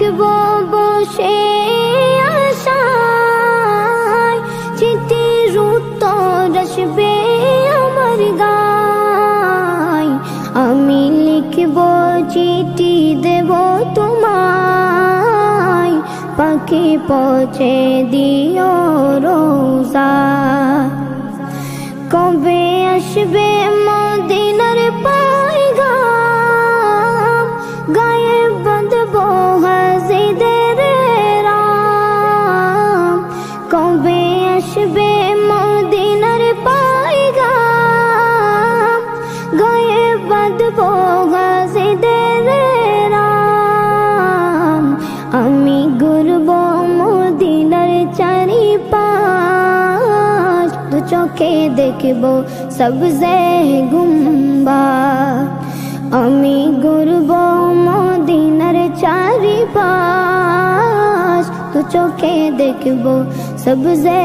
তাকব বসে আশায় চিঠির উত্তর আসবে আমার গায়। আমি লিখব চিঠি, দেব তোমায়। পাখি পৌঁছে দিও রোজা। কবে আসবে মদিনার চোখে দেখব সবজে গুম্বা আমি ঘুরব মদিনার চারি পাঁচ দু চোখে দেখব সবজে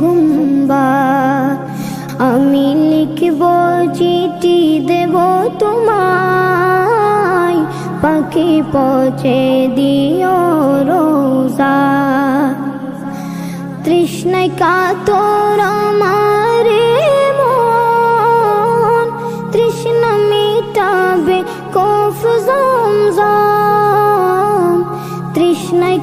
গুম্বা আমি লিখব চিঠি দেব তোমায় পাখি পৌঁছে দিও রোজা তৃষ্ণায় কাতর আমারে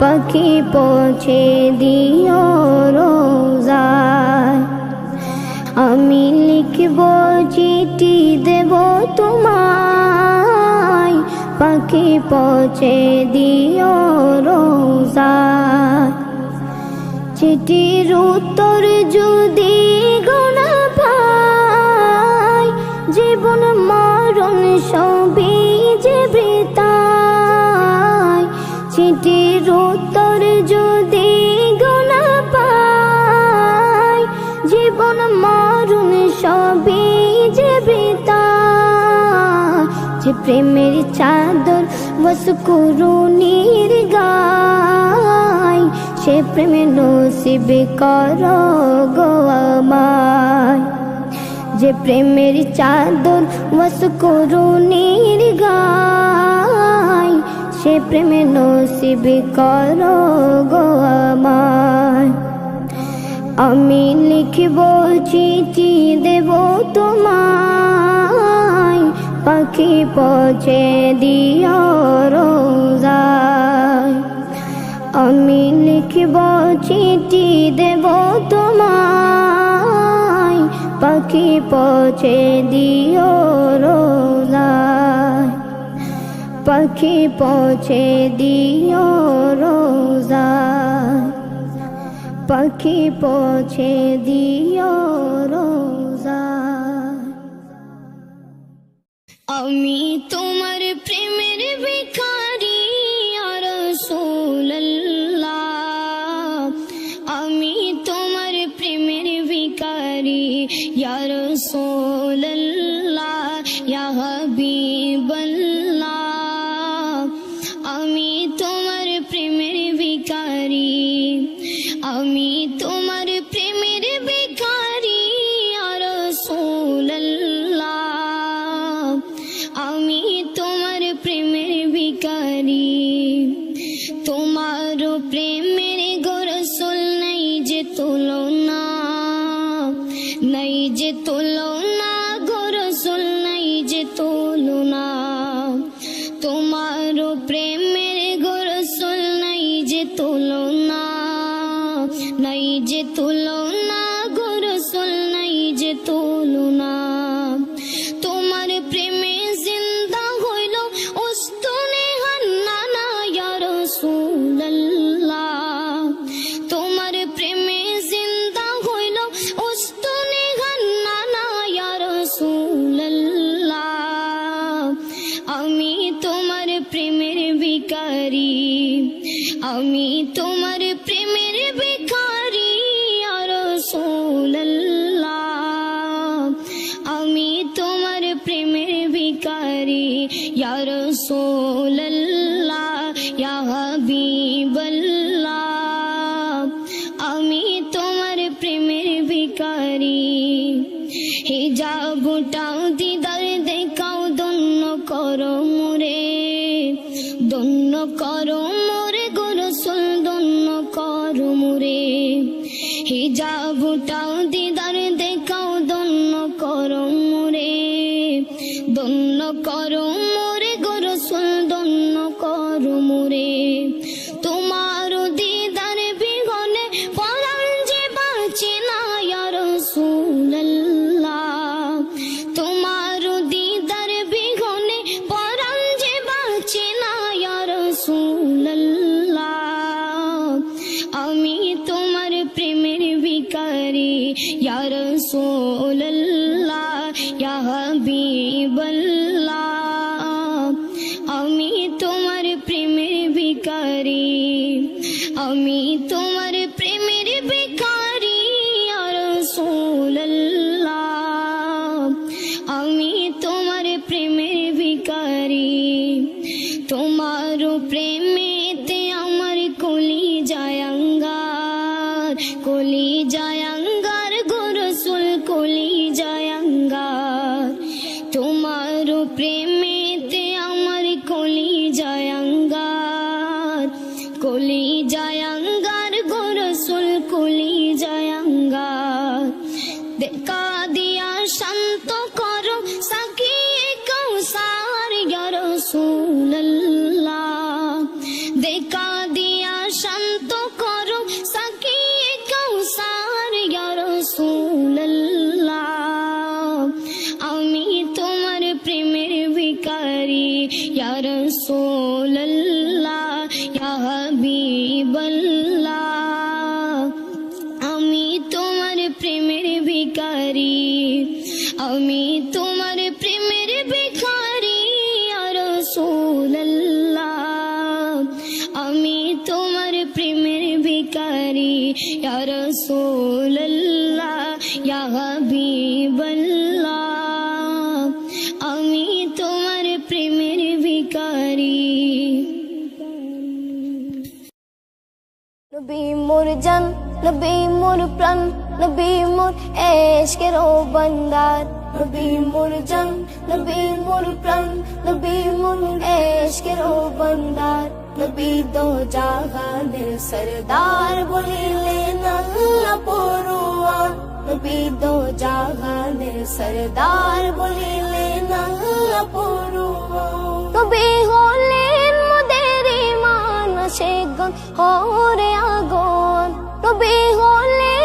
পাখি পৌঁছে দিও রোজা আমি লিখব চিঠি, দেব তোমায়। পাখি পৌঁছে দিও রোজা চিঠির উত্তর যদি গোনা পাই, জীবন মরণ সবই প্রেমের চাদর বস করুণীর গায় সে প্রেমে নসিব কর গো যে প্রেমের চাদর বস করুণীর গায় সে প্রেমে নসিব কর গো আমায় আমি লিখব চিঠি দেব তোমায় পাখি পৌঁছে দিও রোজায়। আমি লিখব চিঠি দেব তোমায়। পাখি পৌঁছে দিও রোজায়। পাখি পৌঁছে দিও রোজায়। পাখি পৌঁছে দিও রোজা আমি তোমার প্রেমের ভিখারি আর আমি তোমার প্রেমের ভিখারি ইয়া রাসূলুল্লাহ prêmio. আমি তোমার প্রেমের ভিখারি আর আমি তোমার প্রেমের বেকারি ইয়ার হিজাবটাও দিদার দেখাও দন্য করো মোরে দন্য করো আমি তোমার প্রেমের ভিকারি আর আমি তোমার প্রেমের ভিকারি তোমার প্রেমেতে আমার কলি জায়াঙ্গার কলি জায়াঙ্গার গোরসুল কলি জায়াঙ্গার তোমার প্রেমেতে আমার কলি জায়াঙ্গার কলি জায়াঙ্গার আমি তোমার প্রেমের ভিখারি আর আমি তোমার প্রেমের ভিকারি আর ইয়া হাবিবাল্লাহ। আমি তোমার প্রেমের ভিকারি নবী মোর জান, নবী মোর প্রাণ, নবী মোর এশকের ও বন্দার। নবী মোর জান, নবী মোর প্রাণ, নবী মোর এশকের ও বন্দার নবী দো জাহানের সরদার বলিলেন আল্লাহ পরোয়ার নবী দো জাহানের সরদার বলিলেন আল্লাহ পরোয়ার নবী হলেন মোদের ইমান সেগন হরে আগন। নবী হলেন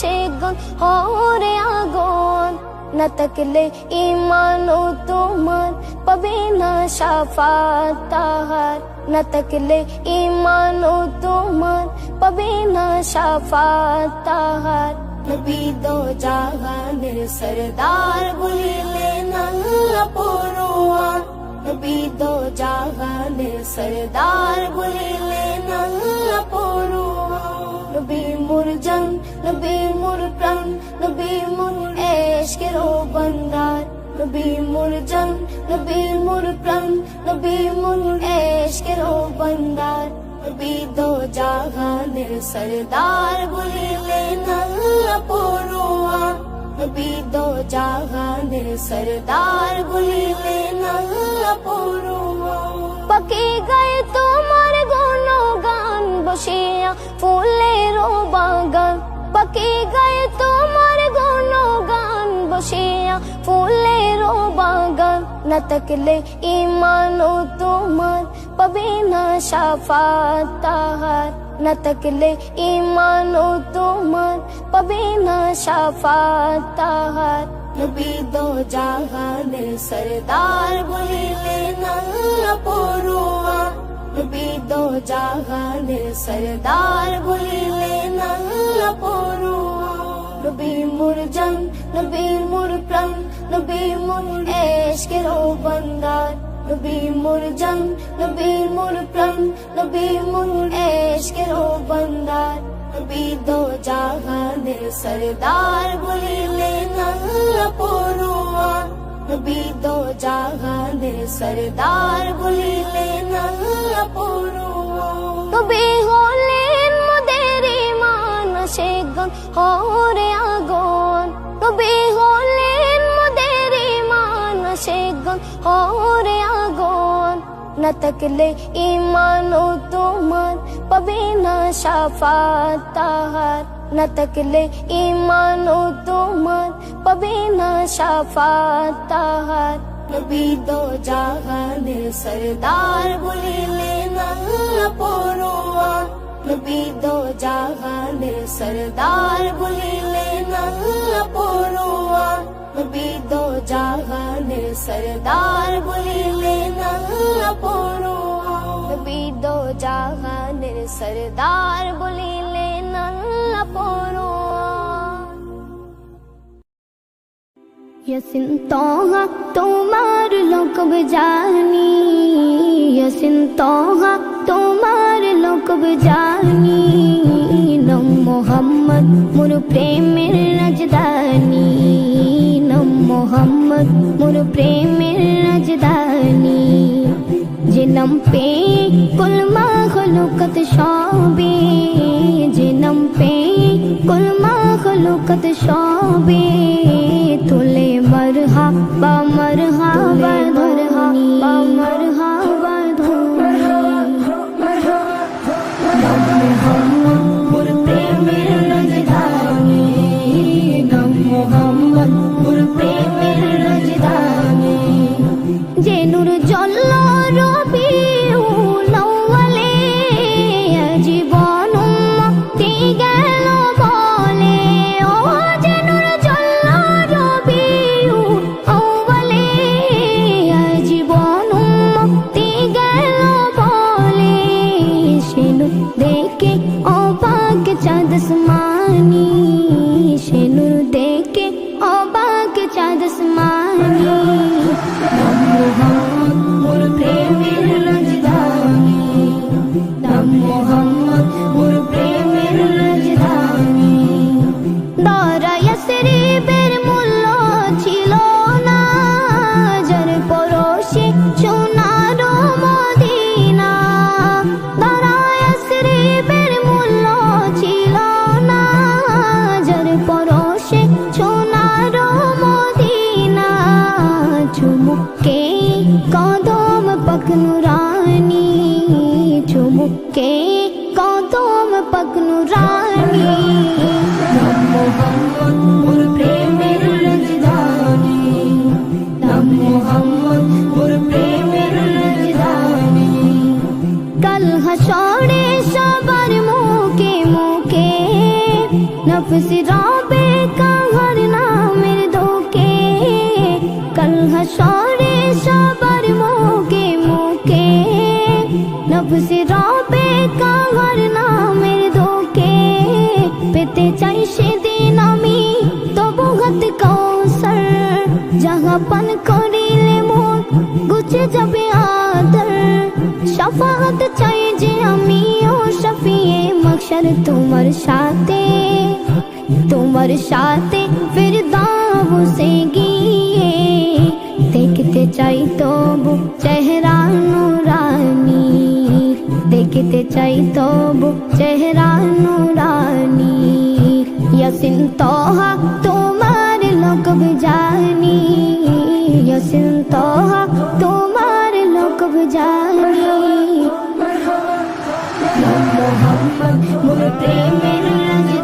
সেগন হরে আগন। না তকলে ইমান তোমার পাবে না সাফাত তাহার। না তকলে ইমান তোমার পাবে না সাফাত তাহার। নবী দো জাহানের সরদার বলিলেন পরোয়ার নবী দো জাহানের সরদার বলিলেন মোর জান নবী মোর প্রাণ নবী মোর এশকের ও বন্দার নবী মোর জান নবী মোর প্রাণ নবী মোর এশকের ও বন্দার নবী দো জাহানের সরদার বলিলেন আল্লাহ পরোয়ার নবী দো জাহানের সরদার বলিলেন আল্লাহ পরোয়ার পাকে গায়ে তোমার গুণগান বসিয়া ফুলের বাগান পাকে গায়ে তোমার গুণগান বসিয়া ফুলের বাগান। না তকলে ইমান তোমার পাবে না সাফাত তাহার। না তকলে ইমান তোমার পাবে না সাফাত তাহার। নবী দো জাহানের সরদার বলিলেন, আল্লাহ পরোয়ার নবী দো জাহানের সরদার বলিলেন আল্লাহ পরোয়ার নবী মোর জান নবী মোর প্রাণ নবী মোর এশকের ও বন্দার নবী মোর জান নবী মোর প্রাণ নবী মোর এশকের বন্দার নবী দো জাহানের সরদার বলিলে না পড়ুয়ার নবী দো জাহানের সরদার বলিলে না পড়ুয়ার নবী হলেন মোদের ইমান শেগন হরে আগন নবী হলেন মোদের ইমান শেগন হরে আগন না তকলে ইমান তোমার পাবে না শাফাত তাহার না তকলে ইমান তোমার পাবে না শাফাত তাহার নবী দো জাহানের সরদার বলিলে না পড়ুয়া নবী দো জাহানের সরদার বলিলে না পড়ুয়া নবী দো জাহানের সরদার বলিলে না পড়ুয়া নবী দো জাহানের সরদার বলিলে ইয়াসিন তোহা তোমার লোকব জানি ইয়াসিন তোহা তোমার লোকব জানি নম মোহাম্মদ মোর প্রেমের রাজধানী নম মোহাম্মদ মোর প্রেমের রাজধানী যে নাম পে কুলমা হলো কত সবে যে নাম পে কুলমা খলুকত সবে তুলে মরহা বা হাসরে সবার মুখে মুখে নফস রবে কাহার নামের দোকে পেতে চাই সেদিন আমি তবু হাত কৌসর যাহা পান করিলে মোর গুছে যাবে আদর। শফাত চাই যে আমি ও শফিয়ে মকসর তোমার সাথে তোমার সাথে ফির দাও সে গিয়ে। দেখতে চাই তবু চেহারা নুরানি। দেখতে চাই তবু চেহারা নুরানি। ইয়াসিন তোহা তোমার লোকব জানি। ইয়াসিন তোহা তোমার লোকব জানি। মোহাম্মদ, মোর প্রেমের রাজধানী।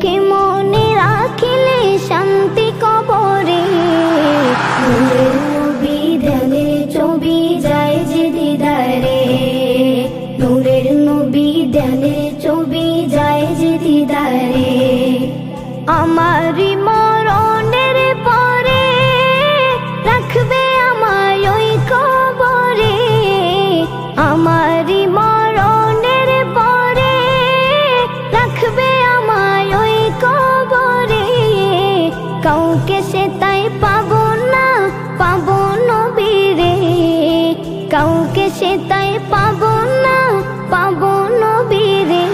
que বুকে সে তাই পাবো না, পাব নবীরে। কাউকে সে তাই পাবো না, পাব নবীরে।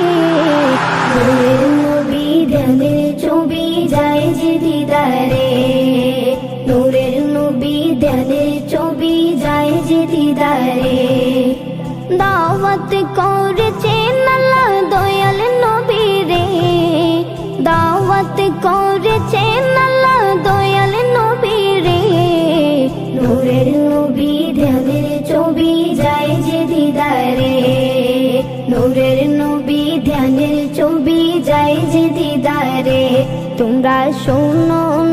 দাওয়াত করেছে নালা দয়াল নবীরে। দাওয়াত করেছে chúng đã xuống nó